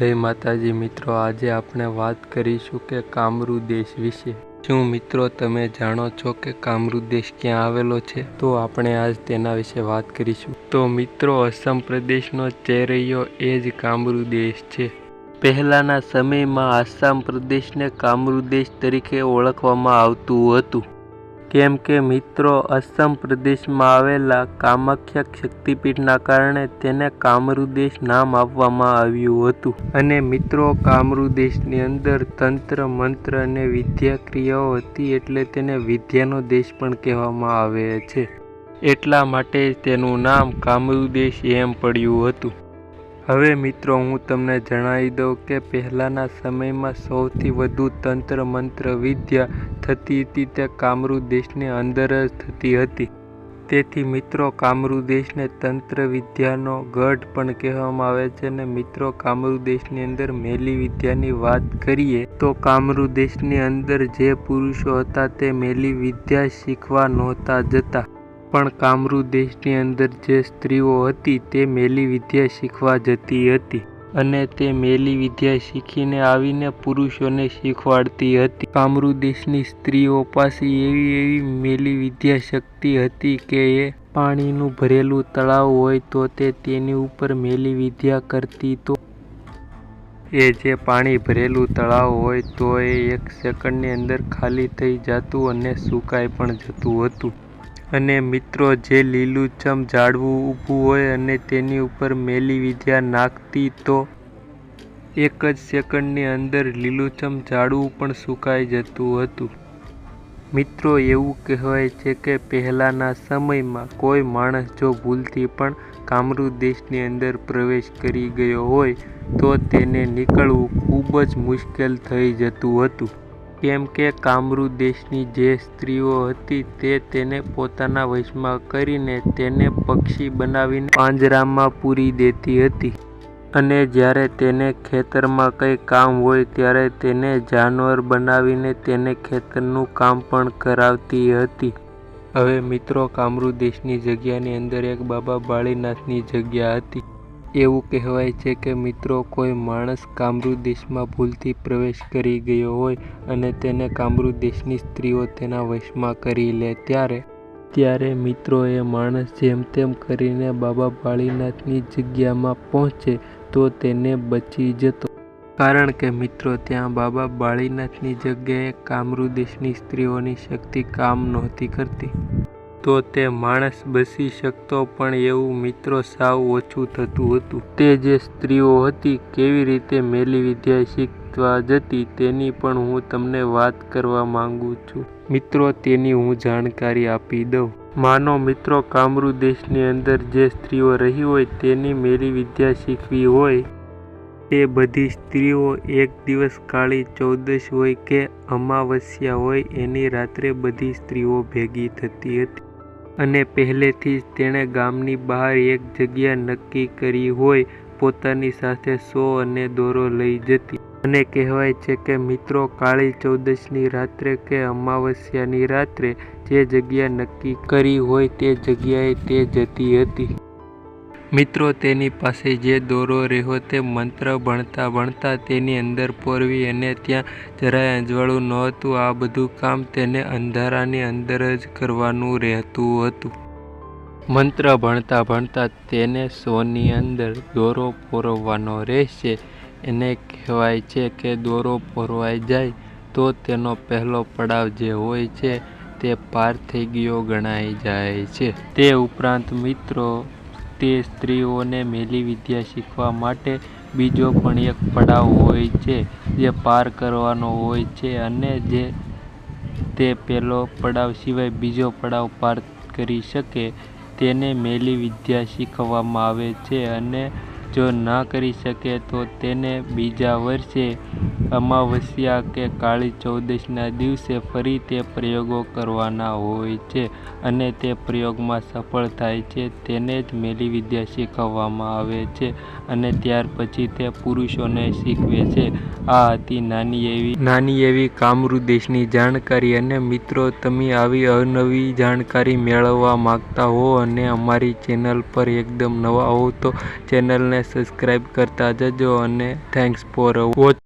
જય માતાજી, મિત્રો. આજે આપણે વાત કરીશું કે કામરૂ દેશ વિશે. શું મિત્રો, તમે જાણો છો કે કામરૂ દેશ ક્યાં આવેલો છે? તો આપણે આજ તેના વિશે વાત કરીશું. તો મિત્રો, અસમ પ્રદેશનો ચેરૈયો એ જ કામરૂ દેશ છે. પહેલાના સમયમાં આસામ પ્રદેશને કામરૂ દેશ તરીકે ઓળખવામાં આવતું હતું. કેમ કે મિત્રો, અસમ પ્રદેશમાં આવેલા કામાખ્યા શક્તિપીઠના કારણે તેને કામરુદેશ નામ આપવામાં આવ્યું હતું. અને મિત્રો, કામરુદેશની અંદર તંત્ર, મંત્ર અને વિદ્યા ક્રિયાઓ હતી એટલે તેને વિદ્યાનો દેશ પણ કહેવામાં આવે છે. એટલા માટે તેનું નામ કામરુદેશ એમ પડ્યું હતું. હવે મિત્રો, હું તમને જણાવી દઉં કે પહેલાંના સમયમાં સૌથી વધુ તંત્ર મંત્ર વિદ્યા થતી હતી તે કામરૂ દેશની અંદર જ થતી હતી. તેથી મિત્રો કામરૂ દેશને તંત્ર વિદ્યાનો ગઢ પણ કહેવામાં આવે છે અને મિત્રો કામરૂ દેશની અંદર મેલી વિદ્યાની વાત કરીએ તો કામરૂ દેશની અંદર જે પુરુષો હતા તે મેલી વિદ્યા શીખવા નહોતા જતા. પણ કામરૂ દેશની અંદર જે સ્ત્રીઓ હતી તે મેલી વિદ્યા શીખવા જતી હતી અને તે મેલી વિદ્યા શીખીને આવીને પુરુષોને શીખવાડતી હતી. કામરૂ દેશની સ્ત્રીઓ પાસે એવી એવી મેલી વિદ્યા શક્તિ હતી કે એ પાણીનું ભરેલું તળાવ હોય તો તે તેની ઉપર મેલી વિદ્યા કરતી તો એ જે પાણી ભરેલું તળાવ હોય તો એ એક સેકન્ડની અંદર ખાલી થઈ જતું અને સુકાઈ પણ જતું હતું. અને મિત્રો, જે લીલુંછમ ઝાડવું ઊભું હોય અને તેની ઉપર મેલી વિદ્યા નાખતી, તો એક જ સેકન્ડની અંદર લીલુંછમ ઝાડવું પણ સુકાઈ જતું હતું. મિત્રો, એવું કહેવાય છે કે પહેલાંના સમયમાં કોઈ માણસ જો ભૂલથી પણ કામરૂ દેશની અંદર પ્રવેશ કરી ગયો હોય, તો તેને નીકળવું ખૂબ જ મુશ્કેલ થઈ જતું હતું. કેમ કે કામરૂ દેશની જે સ્ત્રીઓ હતી તે તેને પોતાના વશમાં કરીને તેને પક્ષી બનાવીને પાંજરામાં પૂરી દેતી હતી. અને જ્યારે તેને ખેતરમાં કંઈ કામ હોય ત્યારે તેને જાનવર બનાવીને તેને ખેતરનું કામ પણ કરાવતી હતી. હવે મિત્રો, કામરૂ દેશની જગ્યાની અંદર એક બાબા બાળીનાથની જગ્યા હતી. એવું કહેવાય છે કે મિત્રો, કોઈ માણસ કામરૂ દેશમાં ભૂલથી પ્રવેશ કરી ગયો હોય અને તેને કામરૂ દેશની સ્ત્રીઓ તેના વશમાં કરી લે ત્યારે? ત્યારે મિત્રો એ માણસ જેમ તેમ કરીને બાબા બાળીનાથની જગ્યામાં પહોંચે તો તેને બચી જતો. કારણ કે મિત્રો, ત્યાં બાબા બાળીનાથની જગ્યાએ કામરૂ દેશની સ્ત્રીઓની શક્તિ કામ નહોતી કરતી. તો તે માણસ બચી શકતો પણ એવું મિત્રો સાવ ઓછું થતું હતું. તે જે સ્ત્રીઓ હતી, કેવી રીતે મેલી વિદ્યા શીખવા જતી તેની પણ હું તમને વાત કરવા માંગુ છું. મિત્રો, તેની હું જાણકારી આપી દઉં. માનો મિત્રો, કામરૂ દેશની અંદર જે સ્ત્રીઓ રહી હોય, તેની મેલી વિદ્યા શીખવી હોય તે બધી સ્ત્રીઓ એક દિવસ કાળી ચૌદશ હોય કે અમાવસ્યા હોય, એની રાત્રે બધી સ્ત્રીઓ ભેગી થતી હતી. અને પહેલેથી જ તેણે ગામની બહાર એક જગ્યા નક્કી કરી હોય, પોતાની સાથે સો અને દોરો લઈ જતી. અને કહેવાય છે કે મિત્રો, કાળી ચૌદશની રાત્રે કે અમાવસ્યાની રાત્રે જે જગ્યા નક્કી કરી હોય તે જગ્યાએ તે જતી હતી. મિત્રો, તેની પાસે જે દોરો રહ્યો તે મંત્ર ભણતા ભણતા તેની અંદર પોરવી અને ત્યાં જરાય અજવાળું નહોતું આ બધું કામ તેને અંધારાની અંદર જ કરવાનું રહેતું હતું. મંત્ર ભણતા ભણતા તેને સોની અંદર દોરો પોરવવાનો રહેશે. એને કહેવાય છે કે દોરો પોરવાઈ જાય તો તેનો પહેલો પડાવ જે હોય છે તે પાર થઈ ગયો ગણાઈ જાય છે. તે ઉપરાંત મિત્રો તે સ્ત્રીઓને મેલી વિદ્યા શીખવા માટે બીજો પણ એક પડાવ હોય છે, જે પાર કરવાનો હોય છે અને જે તે પહેલો પડાવ સિવાય બીજો પડાવ પાર કરી શકે, તેને મેલી વિદ્યા શીખવવામાં આવે છે અને જો ના કરી શકે તો તેને બીજા વર્ષે અમાવસ્યા કે કાળી ચૌદશના દિવસે ફરી તે પ્રયોગો કરવાના હોય છે અને તે પ્રયોગમાં સફળ થાય છે તેને જ મેલી વિદ્યા શીખવવામાં આવે છે અને ત્યાર પછી તે પુરુષોને શીખવે છે. આ હતી નાની એવી નાની એવી કામરૂ દેશની જાણકારી અને મિત્રો, તમે આવી અવનવી જાણકારી મેળવવા માગતા હો અને અમારી ચેનલ પર એકદમ નવા હો તો ચેનલને ચેનલને સબસ્ક્રાઈબ કરતા જજો અને થેન્ક્સ ફોર વોચ